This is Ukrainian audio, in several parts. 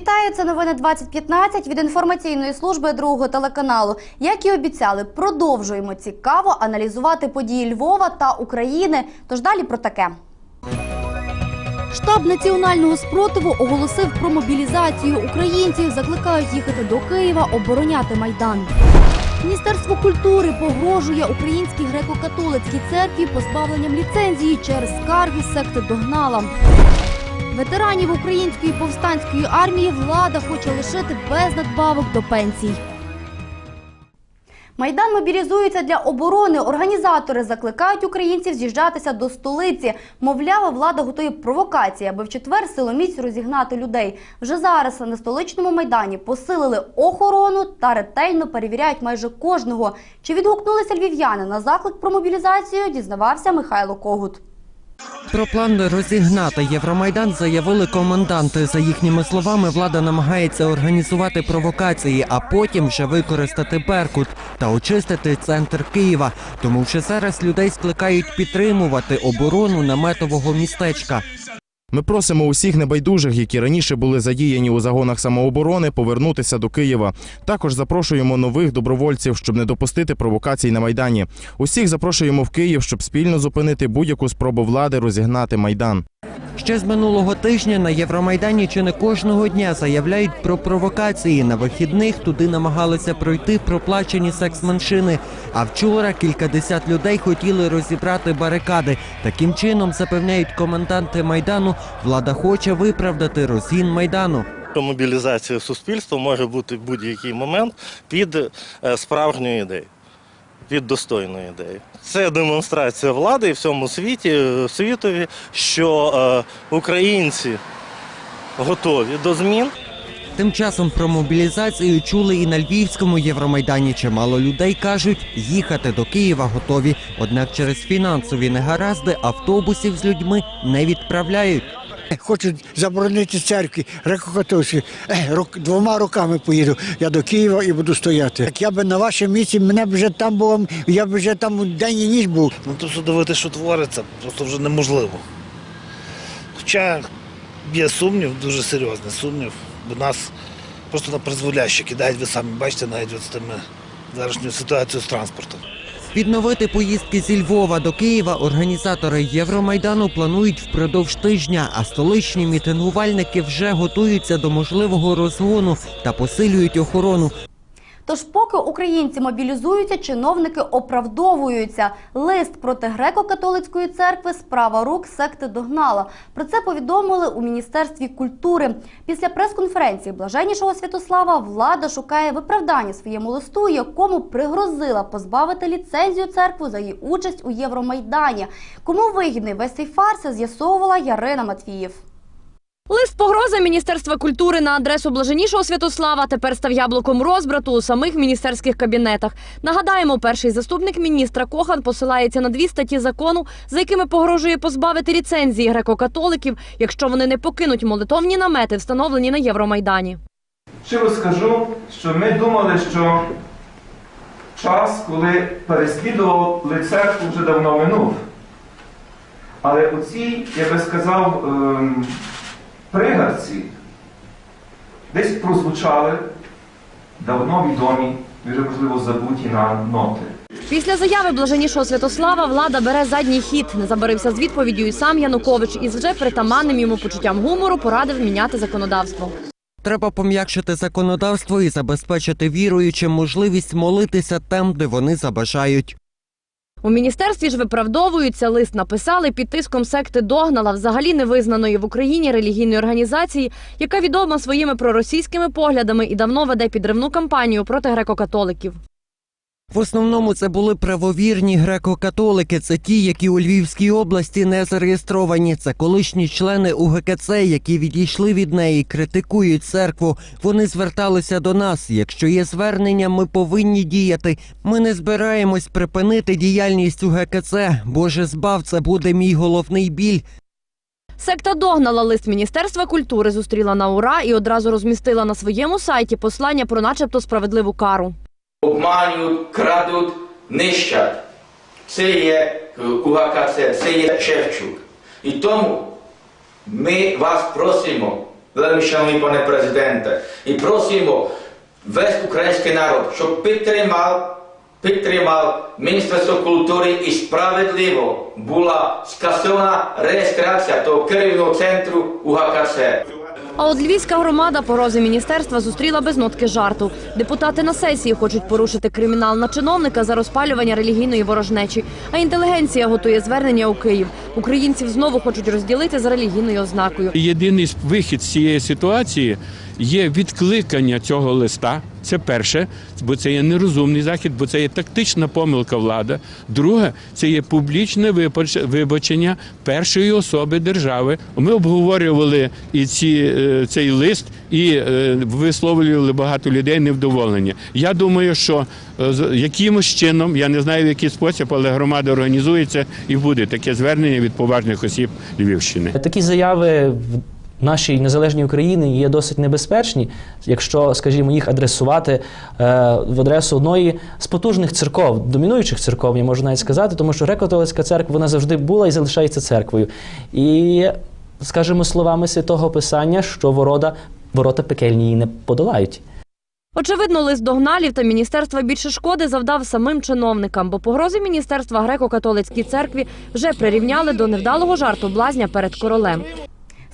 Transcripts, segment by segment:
Вітаю, це новини 2015 від інформаційної служби другого телеканалу. Як і обіцяли, продовжуємо цікаво аналізувати події Львова та України. Тож далі про таке. Штаб національного спротиву оголосив про мобілізацію українців. Закликають їхати до Києва, обороняти майдан. Міністерство культури погрожує українській греко-католицькій церкві позбавленням ліцензії через скарги секти догнала. Ветеранів української повстанської армії влада хоче лишити без надбавок до пенсій. Майдан мобілізується для оборони. Організатори закликають українців з'їжджатися до столиці. Мовляв, влада готує провокації, аби в четвер силоміць розігнати людей. Вже зараз на столичному майдані посилили охорону та ретельно перевіряють майже кожного. Чи відгукнулися львів'яни на заклик про мобілізацію? Дізнавався Михайло Когут. Про план розігнати Євромайдан заявили коменданти. За їхніми словами, влада намагається організувати провокації, а потім вже використати Беркут та очистити центр Києва. Тому вже зараз людей скликають підтримувати оборону наметового містечка. Ми просимо усіх небайдужих, які раніше були задіяні у загонах самооборони, повернутися до Києва. Також запрошуємо нових добровольців, щоб не допустити провокацій на майдані. Усіх запрошуємо в Київ, щоб спільно зупинити будь-яку спробу влади розігнати майдан. Ще з минулого тижня на Євромайдані чи не кожного дня заявляють про провокації. На вихідних туди намагалися пройти проплачені секс-меншини. А вчора кількадесят людей хотіли розібрати барикади. Таким чином, запевняють коменданти майдану, влада хоче виправдати розгін майдану. мобілізація суспільства може бути в будь-який момент під е, справжньою ідеєю, під достойною ідеєю. Це демонстрація влади і всьому світі, е, світові, що е, українці готові до змін. Тим часом про мобілізацію чули і на Львівському Євромайдані. Чимало людей кажуть, їхати до Києва готові. Однак через фінансові негаразди автобусів з людьми не відправляють. Хочуть заборонити церкві греко-католицькі. Е, двома руками поїду. Я до Києва і буду стояти. Як я би на вашому місці, мене б вже там було, я б вже там день і ніч був. Ну то що дивити, що твориться, просто вже неможливо. Хоча є сумнів, дуже серйозний сумнів, бо нас просто на призволяще кидають, ви самі бачите, навіть з тими зараз ситуацією з транспортом. Відновити поїздки зі Львова до Києва організатори Євромайдану планують впродовж тижня, а столичні мітингувальники вже готуються до можливого розгону та посилюють охорону. Тож, поки українці мобілізуються, чиновники оправдовуються. Лист проти греко-католицької церкви справа рук секти догнала. Про це повідомили у міністерстві культури. Після прес-конференції блаженнішого Святослава влада шукає виправдання своєму листу, якому пригрозила позбавити ліцензію церкву за її участь у Євромайдані. Кому вигідний весь цей фарс, з'ясовувала Ярина Матвіїв. Лист погрози Міністерства культури на адресу блаженнішого Святослава тепер став яблуком розбрату у самих міністерських кабінетах. Нагадаємо, перший заступник міністра Кохан посилається на дві статті закону, за якими погрожує позбавити ліцензії греко-католиків, якщо вони не покинуть молитовні намети, встановлені на Євромайдані. Щиро скажу, що ми думали, що час, коли переслідували церкву, вже давно минув. Але оці, я би сказав, пригадці десь прозвучали давно відомі, і вже можливо забуті нам ноти. Після заяви блаженнішого Святослава влада бере задній хід. Не забарився з відповіддю і сам Янукович із вже притаманним йому почуттям гумору порадив міняти законодавство. Треба пом'якшити законодавство і забезпечити віруючим можливість молитися там, де вони забажають. У міністерстві ж виправдовуються, лист написали під тиском секти Догнала, взагалі невизнаної в Україні релігійної організації, яка відома своїми проросійськими поглядами і давно веде підривну кампанію проти греко-католиків. В основному це були правовірні греко-католики. Це ті, які у Львівській області не зареєстровані. Це колишні члени УГКЦ, які відійшли від неї, критикують церкву. Вони зверталися до нас. Якщо є звернення, ми повинні діяти. Ми не збираємось припинити діяльність УГКЦ. Боже, збав, це буде мій головний біль. Секта Догнала лист Міністерства культури зустріла на ура і одразу розмістила на своєму сайті послання про начебто справедливу кару. Обманюють, крадуть, нищать. Це є е, УГКЦ, це є Шевчук. І тому ми вас просимо Velmi šanovný pane prezidente, і просимо весь український народ, щоб підтримав, підтримав Міністерство культури і справедливо була скасована реєстрація того керівного центру у ГКЦ. А от львівська громада погрози міністерства зустріла без нотки жарту. Депутати на сесії хочуть порушити кримінал на чиновника за розпалювання релігійної ворожнечі. А інтелігенція готує звернення у Київ. Українців знову хочуть розділити за релігійною ознакою. Єдиний вихід з цієї ситуації є відкликання цього листа. Це перше, бо це є нерозумний захід, бо це є тактична помилка влади. Друге, це є публічне вибач- вибачення першої особи держави. Ми обговорювали і ці, е, цей лист і е, висловлювали багато людей невдоволення. Я думаю, що е, якимось чином, я не знаю в який спосіб, але громада організується і буде таке звернення від поважних осіб Львівщини. Такі заяви нашій незалежній Україні є досить небезпечні, якщо, скажімо, їх адресувати е, в адресу одної з потужних церков, домінуючих церков, я можу навіть сказати, тому що греко-католицька церква вона завжди була і залишається церквою. І, скажімо, словами святого Писання, що ворота, ворота пекельні її не подолають. Очевидно, лист догналів та міністерства більше шкоди завдав самим чиновникам, бо погрози міністерства греко-католицькій церкві вже прирівняли до невдалого жарту блазня перед королем.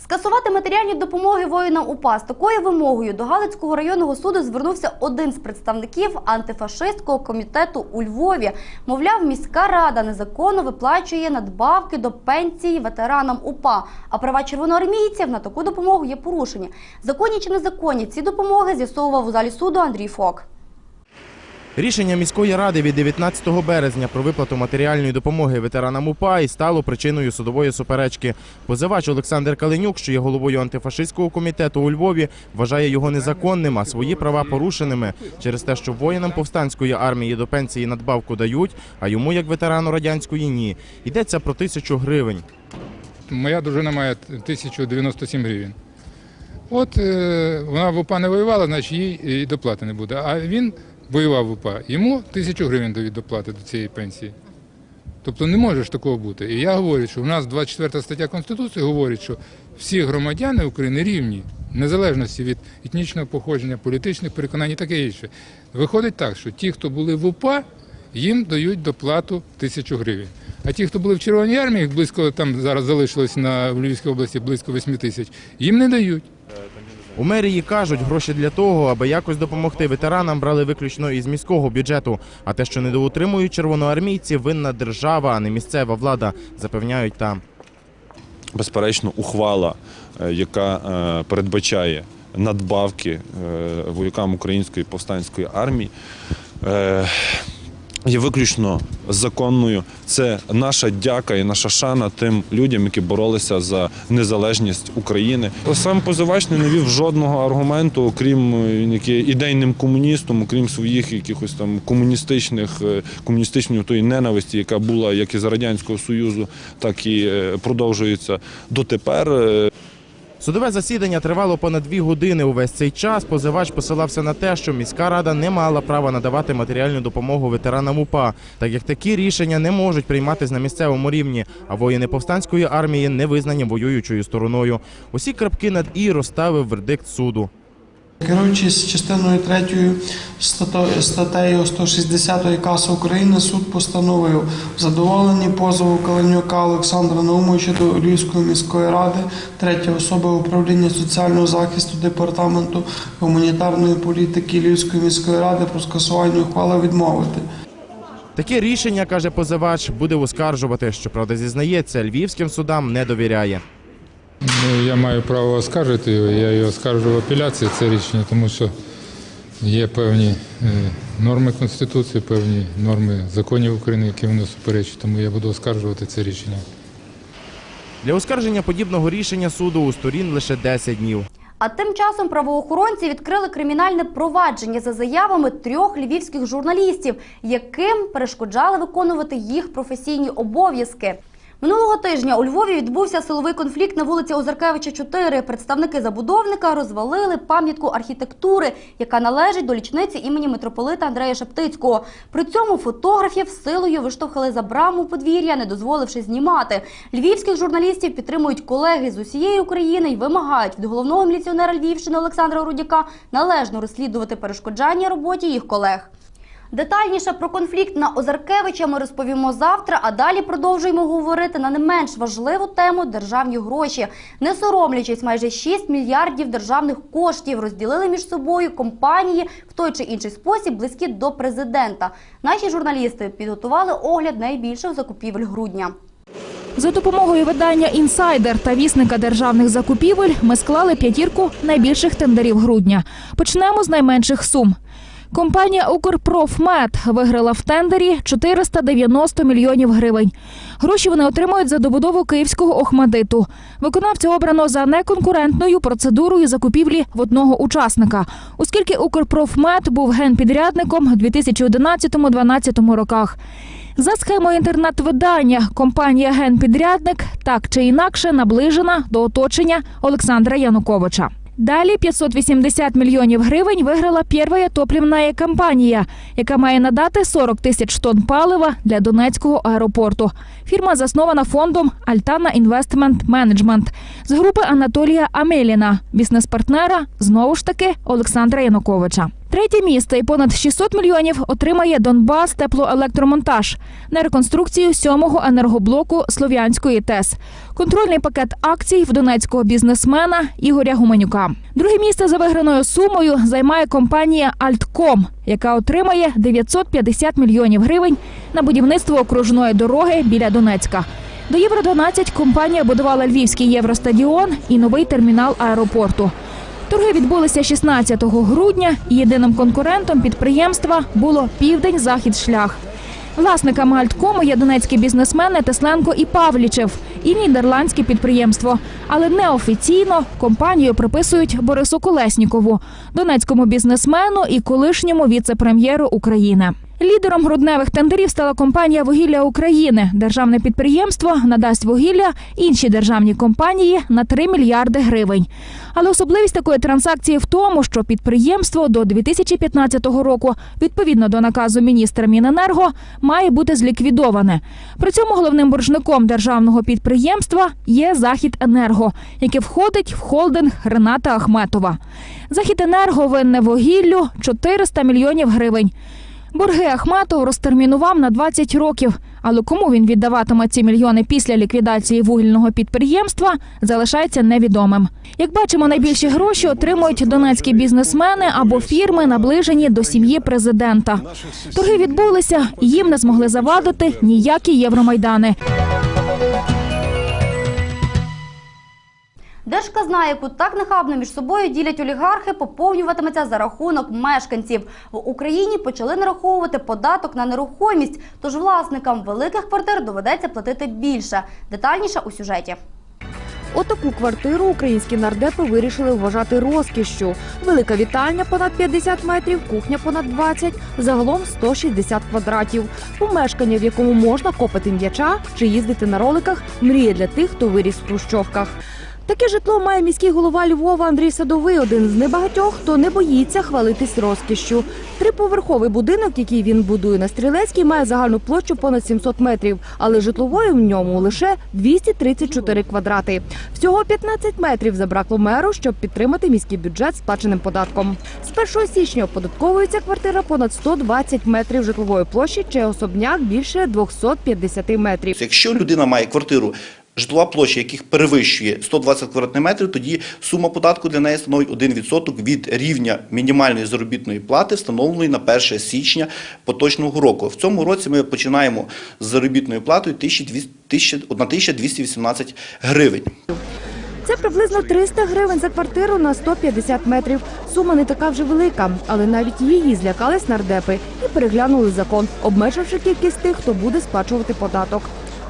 Скасувати матеріальні допомоги воїнам УПА з такою вимогою до Галицького районного суду звернувся один з представників антифашистського комітету у Львові. Мовляв, міська рада незаконно виплачує надбавки до пенсії ветеранам УПА, а права червоноармійців на таку допомогу є порушені. Законні чи незаконні ці допомоги з'ясовував у залі суду Андрій Фок. Рішення міської ради від 19 березня про виплату матеріальної допомоги ветеранам УПА і стало причиною судової суперечки. Позивач Олександр Каленюк, що є головою антифашистського комітету у Львові, вважає його незаконним, а свої права порушеними через те, що воїнам повстанської армії до пенсії надбавку дають, а йому, як ветерану радянської, ні. Йдеться про тисячу гривень. Моя дружина має 1097 гривень. От е, вона в УПА не воювала, значить їй і доплати не буде. А він воював в УПА, йому тисячу гривень дають доплати до цієї пенсії. Тобто не може ж такого бути. І я говорю, що у нас 24 стаття Конституції говорить, що всі громадяни України рівні, незалежності від етнічного походження, політичних переконань і таке інше. Виходить так, що ті, хто були в УПА, їм дають доплату тисячу гривень. А ті, хто були в Червоній армії, близько там зараз залишилось на Львівській області близько 8 тисяч, їм не дають. У мерії кажуть, гроші для того, аби якось допомогти ветеранам, брали виключно із міського бюджету. А те, що недоутримують червоноармійці, винна держава, а не місцева влада, запевняють там. безперечно, ухвала, е, яка е, передбачає надбавки е, воякам української повстанської армії. Є виключно законною. Це наша дяка і наша шана тим людям, які боролися за незалежність України. Сам позивач не навів жодного аргументу, окрім е, ідейним комуністом, окрім своїх якихось там комуністичних е, комуністичної тої ненависті, яка була як із радянського союзу, так і е, продовжується дотепер. Судове засідання тривало понад дві години. Увесь цей час позивач посилався на те, що міська рада не мала права надавати матеріальну допомогу ветеранам УПА, так як такі рішення не можуть прийматись на місцевому рівні, а воїни повстанської армії не визнані воюючою стороною. Усі крапки над і розставив вердикт суду. Керуючись частиною 3 стато- статтею 160 КАС України, суд постановив в задоволенні позову Каленюка Олександра Наумовича до Львівської міської ради, третьої особи управління соціального захисту департаменту гуманітарної політики Львівської міської ради про скасування ухвали відмовити. Таке рішення, каже позивач, буде оскаржувати. Щоправда, зізнається, львівським судам не довіряє. Ну, я маю право оскаржити його, я його оскаржу в апеляції, це рішення, тому що є певні е, норми Конституції, певні норми законів України, які воно суперечать, тому я буду оскаржувати це рішення. Для оскарження подібного рішення суду у сторін лише 10 днів. А тим часом правоохоронці відкрили кримінальне провадження за заявами трьох львівських журналістів, яким перешкоджали виконувати їх професійні обов'язки. Минулого тижня у Львові відбувся силовий конфлікт на вулиці Озаркевича 4. Представники забудовника розвалили пам'ятку архітектури, яка належить до лічниці імені митрополита Андрея Шептицького. При цьому фотографів силою виштовхали за браму подвір'я, не дозволивши знімати. Львівських журналістів підтримують колеги з усієї України і вимагають від головного міліціонера Львівщини Олександра Рудяка належно розслідувати перешкоджання роботі їх колег. Детальніше про конфлікт на Озаркевича ми розповімо завтра, а далі продовжуємо говорити на не менш важливу тему державні гроші. Не соромлячись, майже 6 мільярдів державних коштів розділили між собою компанії в той чи інший спосіб близькі до президента. Наші журналісти підготували огляд найбільших закупівель грудня. За допомогою видання Інсайдер та вісника державних закупівель ми склали п'ятірку найбільших тендерів грудня. Почнемо з найменших сум. Компанія «Укрпрофмет» виграла в тендері 490 мільйонів гривень. Гроші вони отримують за добудову київського Охмадиту. Виконавця обрано за неконкурентною процедурою закупівлі в одного учасника, оскільки «Укрпрофмет» був генпідрядником у 2011-2012 роках. За схемою інтернет-видання компанія Генпідрядник так чи інакше наближена до оточення Олександра Януковича. Далі 580 мільйонів гривень виграла перша топлівна компанія, яка має надати 40 тисяч тонн палива для Донецького аеропорту. Фірма заснована фондом Альтана Інвестмент Менеджмент з групи Анатолія Амеліна, бізнес-партнера знову ж таки Олександра Януковича. Третє місце і понад 600 мільйонів отримає Донбас теплоелектромонтаж на реконструкцію сьомого енергоблоку Слов'янської ТЕС. Контрольний пакет акцій в донецького бізнесмена Ігоря Гуменюка. Друге місце за виграною сумою займає компанія Альтком, яка отримає 950 мільйонів гривень на будівництво окружної дороги біля Донецька. До Євро 12 компанія будувала Львівський Євростадіон і новий термінал аеропорту. Торги відбулися 16 грудня. і Єдиним конкурентом підприємства було Південь Захід Шлях. Власниками Альткому є донецькі бізнесмени Тесленко і Павлічев і нідерландське підприємство. Але неофіційно компанію приписують Борису Колеснікову, донецькому бізнесмену і колишньому віце-прем'єру України. Лідером грудневих тендерів стала компанія Вугілля України. Державне підприємство надасть вугілля іншій державній компанії на 3 мільярди гривень. Але особливість такої транзакції в тому, що підприємство до 2015 року, відповідно до наказу міністра Міненерго, має бути зліквідоване. При цьому головним боржником державного підприємства є Західенерго, яке входить в холдинг Рената Ахметова. Західенерго винне вугіллю 400 мільйонів гривень. Борги Ахметов розтермінував на 20 років. Але кому він віддаватиме ці мільйони після ліквідації вугільного підприємства, залишається невідомим. Як бачимо, найбільші гроші отримують донецькі бізнесмени або фірми, наближені до сім'ї президента. Торги відбулися, і їм не змогли завадити ніякі євромайдани. Держказна, яку так нахабно між собою ділять олігархи, поповнюватиметься за рахунок мешканців. В Україні почали нараховувати податок на нерухомість, тож власникам великих квартир доведеться платити більше. Детальніше у сюжеті. Отаку квартиру українські нардепи вирішили вважати розкішшю. Велика вітальня понад 50 метрів, кухня понад 20, загалом 160 квадратів. Помешкання, в якому можна копати м'яча чи їздити на роликах, мрія для тих, хто виріс в хрущовках. Таке житло має міський голова Львова Андрій Садовий, один з небагатьох, хто не боїться хвалитись розкішшю. Триповерховий будинок, який він будує на Стрілецькій, має загальну площу понад 700 метрів, але житлової в ньому лише 234 квадрати. Всього 15 метрів забракло меру, щоб підтримати міський бюджет сплаченим податком. З 1 січня оподатковується квартира понад 120 метрів житлової площі чи особняк більше 250 метрів. Якщо людина має квартиру, житлова площа яких перевищує 120 квадратних метрів, тоді сума податку для неї становить 1% від рівня мінімальної заробітної плати, встановленої на 1 січня поточного року. В цьому році ми починаємо з заробітною платою 1200 1218 гривень. Це приблизно 300 гривень за квартиру на 150 метрів. Сума не така вже велика, але навіть її злякались нардепи і переглянули закон, обмеживши кількість тих, хто буде сплачувати податок.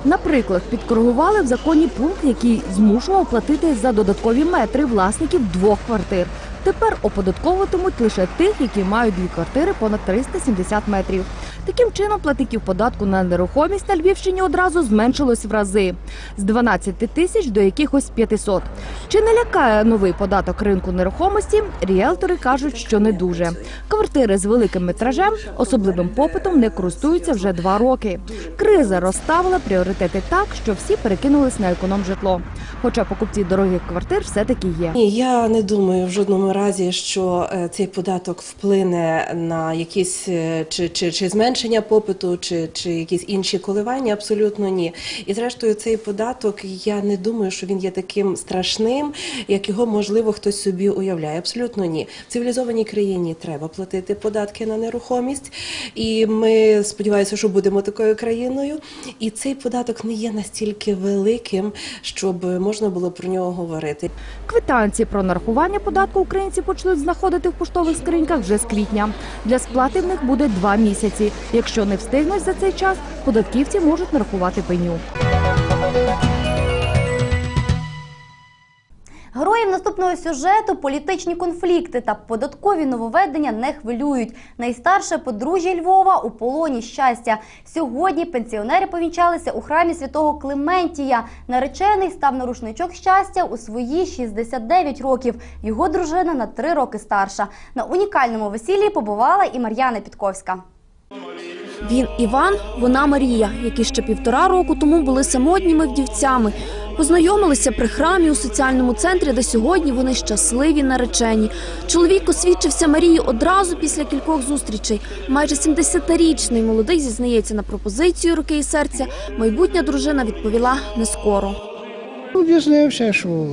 Наприклад, підкоригували в законі пункт, який змушував платити за додаткові метри власників двох квартир. Тепер оподатковуватимуть лише тих, які мають дві квартири понад 370 метрів. Таким чином, платників податку на нерухомість на Львівщині одразу зменшилось в рази з 12 тисяч до якихось 500. Чи не лякає новий податок ринку нерухомості? Ріелтори кажуть, що не дуже. Квартири з великим метражем, особливим попитом не користуються вже два роки. Криза розставила пріоритети так, що всі перекинулись на економ-житло. Хоча покупці дорогих квартир все-таки є. Ні, я не думаю в жодному разі, що е, цей податок вплине на якісь е, чи, чи, чи зменшення попиту, чи, чи якісь інші коливання. Абсолютно ні. І зрештою, цей податок я не думаю, що він є таким страшним, як його можливо хтось собі уявляє. Абсолютно ні. В цивілізованій країні треба платити податки на нерухомість, і ми сподіваюся, що будемо такою країною. І цей податок не є настільки великим, щоб можна було про нього говорити. Квитанції про нарахування податку українці почнуть знаходити в поштових скриньках вже з квітня. Для сплати в них буде два місяці. Якщо не встигнуть за цей час, податківці можуть нарахувати пеню. Героїв наступного сюжету політичні конфлікти та податкові нововведення не хвилюють. Найстарше подружжя Львова у полоні щастя. Сьогодні пенсіонери повінчалися у храмі святого Клементія. Наречений став на рушничок щастя у свої 69 років. Його дружина на 3 роки старша. На унікальному весіллі побувала і Мар'яна Підковська. Він Іван, вона Марія, які ще півтора року тому були самотніми вдівцями. Познайомилися при храмі у соціальному центрі, де сьогодні вони щасливі наречені. Чоловік освідчився Марії одразу після кількох зустрічей. Майже 70-річний молодий зізнається на пропозицію руки і серця. Майбутня дружина відповіла не скоро. Об'яснився, що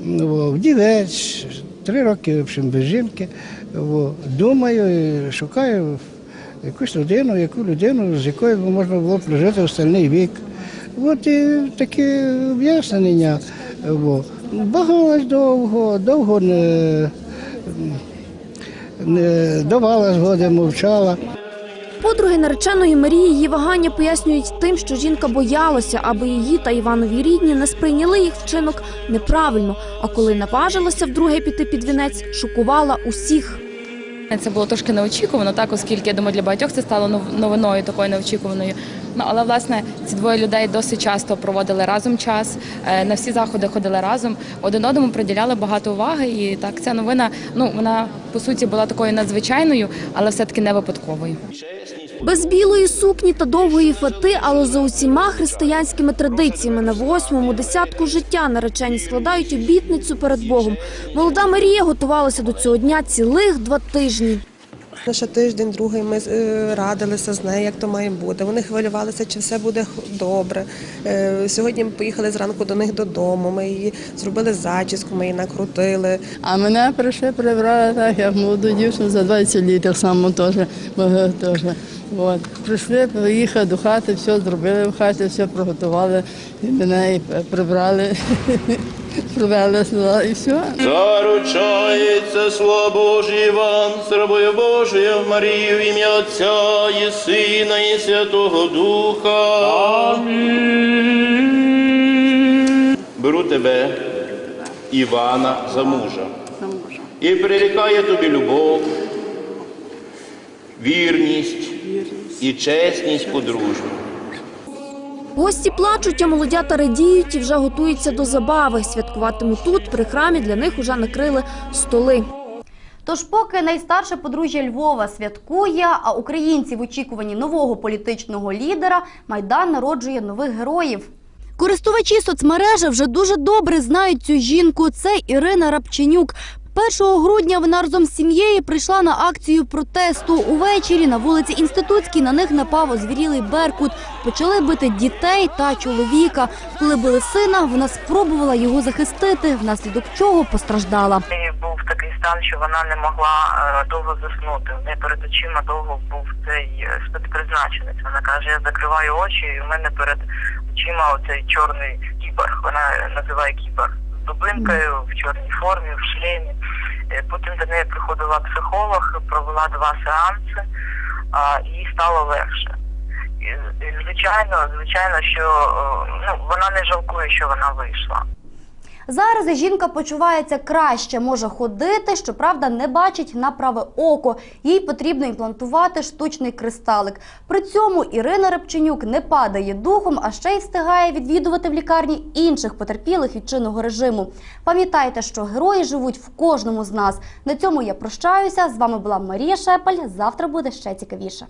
ну, вдівець, три роки в без жінки. Думаю, шукаю якусь людину, яку людину, з якою можна було прожити остальний вік. От і таке об'яснення. О. Багалась довго, довго не, не давала згоди, мовчала. Подруги нареченої Марії її вагання пояснюють тим, що жінка боялася, аби її та Іванові рідні не сприйняли їх вчинок неправильно. А коли наважилася вдруге піти під вінець, шокувала усіх. Це було трошки неочікувано, так оскільки я думаю, для багатьох це стало нов- новиною такою неочікуваною. Ну але власне ці двоє людей досить часто проводили разом час, е, на всі заходи ходили разом, один одному приділяли багато уваги. І так ця новина, ну вона по суті була такою надзвичайною, але все-таки не випадковою. Без білої сукні та довгої фати, але за усіма християнськими традиціями на восьмому десятку життя наречені складають обітницю перед Богом. Молода Марія готувалася до цього дня цілих два тижні. Ще тиждень, другий ми е, радилися з нею, як то має бути. Вони хвилювалися, чи все буде добре. Е, Сьогодні ми поїхали зранку до них додому. Ми її зробили зачіску, ми її накрутили. А мене прийшли прибрали так, як молоду дівчину за 20 літ, так само теж. теж. От. Прийшли, приїхали до хати, все зробили в хаті, все приготували, і мене і прибрали, привели сюди і все. Заручається слава Божий Іван, з рабою Божою Марію, в ім'я Отця і Сина, і Святого Духа. Амінь. Беру тебе, Івана, за мужа. І прирікаю тобі любов, вірність і чесність подружню. Гості плачуть, а молодята радіють і вже готуються до забави. Святкуватимуть тут, при храмі, для них уже накрили столи. Тож, поки найстарше подружжя Львова святкує, а українці в очікуванні нового політичного лідера, майдан народжує нових героїв. Користувачі соцмережі вже дуже добре знають цю жінку. Це Ірина Рапченюк. 1 грудня вона разом з сім'єю прийшла на акцію протесту. Увечері на вулиці Інститутській на них напав озвірілий Беркут. Почали бити дітей та чоловіка. Коли били сина, вона спробувала його захистити, внаслідок чого постраждала. Був такий стан, що вона не могла е, довго заснути. У неї перед очима довго був цей е, спецпризначенець. Вона каже, я закриваю очі, і у мене перед очима оцей чорний кіборг. Вона називає кіборг. Дубинкою, в чорній формі, в шлемі. Е, Потім до неї приходила психолог, провела два сеанси, а, їй стало легше. І, звичайно, звичайно, що ну, вона не жалкує, що вона вийшла. Зараз жінка почувається краще, може ходити, щоправда, не бачить на праве око. Їй потрібно імплантувати штучний кристалик. При цьому Ірина Репченюк не падає духом, а ще й встигає відвідувати в лікарні інших потерпілих від чинного режиму. Пам'ятайте, що герої живуть в кожному з нас. На цьому я прощаюся. З вами була Марія Шепель. Завтра буде ще цікавіше.